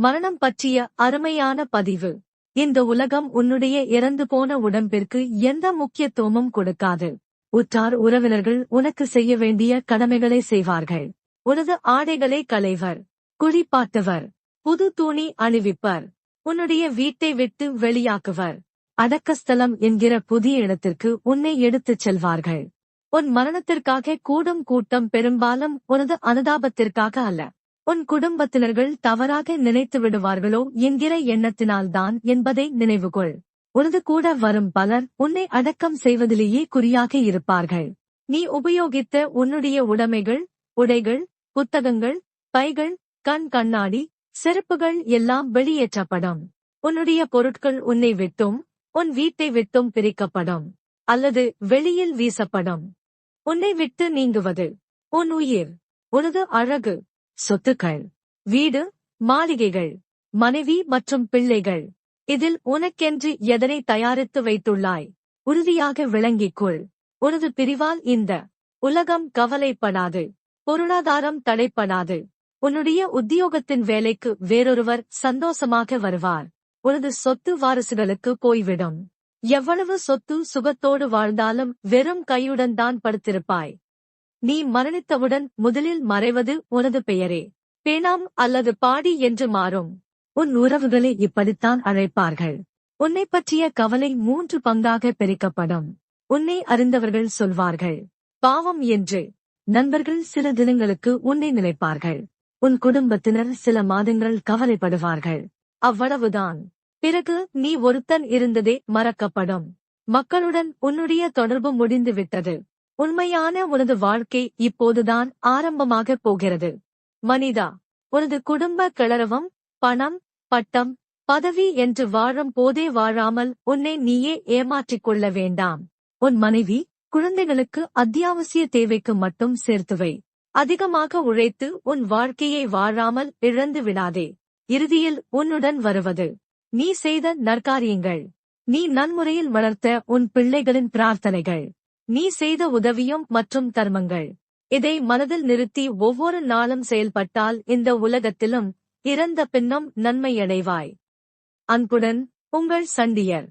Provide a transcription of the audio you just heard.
மரணம் பற்றிய அருமையான பதிவு. இந்த உலகம் உன்னுடைய இறந்து போன உடம்பிற்கு எந்த முக்கியத்துவமும் கொடுக்காது. உற்றார் உறவினர்கள் உனக்கு செய்ய வேண்டிய கடமைகளை செய்வார்கள். உனது ஆடைகளை களைவர். குளிப்பாட்டுவர். புது துணி அணிவிப்பர். உன்னுடைய வீட்டை விட்டு வெளியாக்குவர். அடக்கஸ்தலம் என்கிற புதிய இடத்திற்கு உன்னை எடுத்துச் செல்வார்கள். உன் மரணத்திற்காக கூடும் கூட்டம் பெரும்பாலும் உனது அனுதாபத்திற்காக அல்ல. உன் குடும்பத்தினர்கள் தவறாக நினைத்து விடுவார்களோ என்கிற எண்ணத்தினால்தான் என்பதை நினைவுகொள் உனது கூட வரும் பலர் உன்னை அடக்கம் செய்வதிலேயே குறியாக இருப்பார்கள். நீ உபயோகித்த உன்னுடைய உடைமைகள் உடைகள் புத்தகங்கள் பைகள் கண் கண்ணாடி செருப்புகள் எல்லாம் வெளியேற்றப்படும். உன்னுடைய பொருட்கள் உன்னை விட்டும் உன் வீட்டை விட்டும் பிரிக்கப்படும் அல்லது வெளியில் வீசப்படும். உன்னை விட்டு நீங்குவது. உன் உயிர். உனது அழகு. சொத்துக்கள் வீடு மாளிகைகள் மனைவி மற்றும் பிள்ளைகள். இதில் உனக்கென்று எதனை தயாரித்து வைத்துள்ளாய்? உறுதியாக விளங்கிக் கொள். உனது பிரிவால் இந்த உலகம் கவலைப்படாது. பொருளாதாரம் தடைப்படாது. உன்னுடைய உத்தியோகத்தின் வேலைக்கு வேறொருவர் சந்தோஷமாக வருவார். உனது சொத்து வாரிசுகளுக்கு போய்விடும். எவ்வளவு சொத்து சுகத்தோடு வாழ்ந்தாலும் வெறும் கையுடன் தான் படுத்திருப்பாய். நீ மரணித்தவுடன் முதலில் மறைவது உனது பெயரே. பேனாம் அல்லது பாடி என்று மாறும். உன் உறவுகளை இப்படித்தான் அழைப்பார்கள். உன்னை பற்றிய கவலை மூன்று பங்காக பிரிக்கப்படும். உன்னை அறிந்தவர்கள் சொல்வார்கள். பாவம் என்று. நண்பர்கள் சில தினங்களுக்கு உன்னை நினைப்பார்கள். உன் குடும்பத்தினர் சில மாதங்கள் கவலைப்படுவார்கள். அவ்வளவுதான். பிறகு நீ ஒருத்தன் இருந்ததே மறக்கப்படும். மக்களுடன் உன்னுடைய தொடர்பு முடிந்து விட்டது உண்மையான உனது வாழ்க்கை இப்போதுதான் ஆரம்பமாக போகிறது. மனிதா உனது குடும்ப கிளறவம் பணம் பட்டம் பதவி என்று வாழும் போதே வாழாமல் உன்னை நீயே ஏமாற்றிக் கொள்ள வேண்டாம். உன் மனைவி குழந்தைகளுக்கு அத்தியாவசிய தேவைக்கு மட்டும் சேர்த்துவை அதிகமாக உழைத்து உன் வாழ்க்கையை வாழாமல் இழந்து விடாதே. இறுதியில் உன்னுடன் வருவது. நீ செய்த நற்காரியங்கள். நீ நன்முறையில் வளர்த்த உன் பிள்ளைகளின் பிரார்த்தனைகள். நீ செய்த உதவியும் மற்றும் தர்மங்கள். இதை மனதில் நிறுத்தி ஒவ்வொரு நாளும் செயல்பட்டால் இந்த உலகத்திலும் இறந்த பின்னும் நன்மையடைவாய். அன்புடன் உங்கள் சண்டியர்.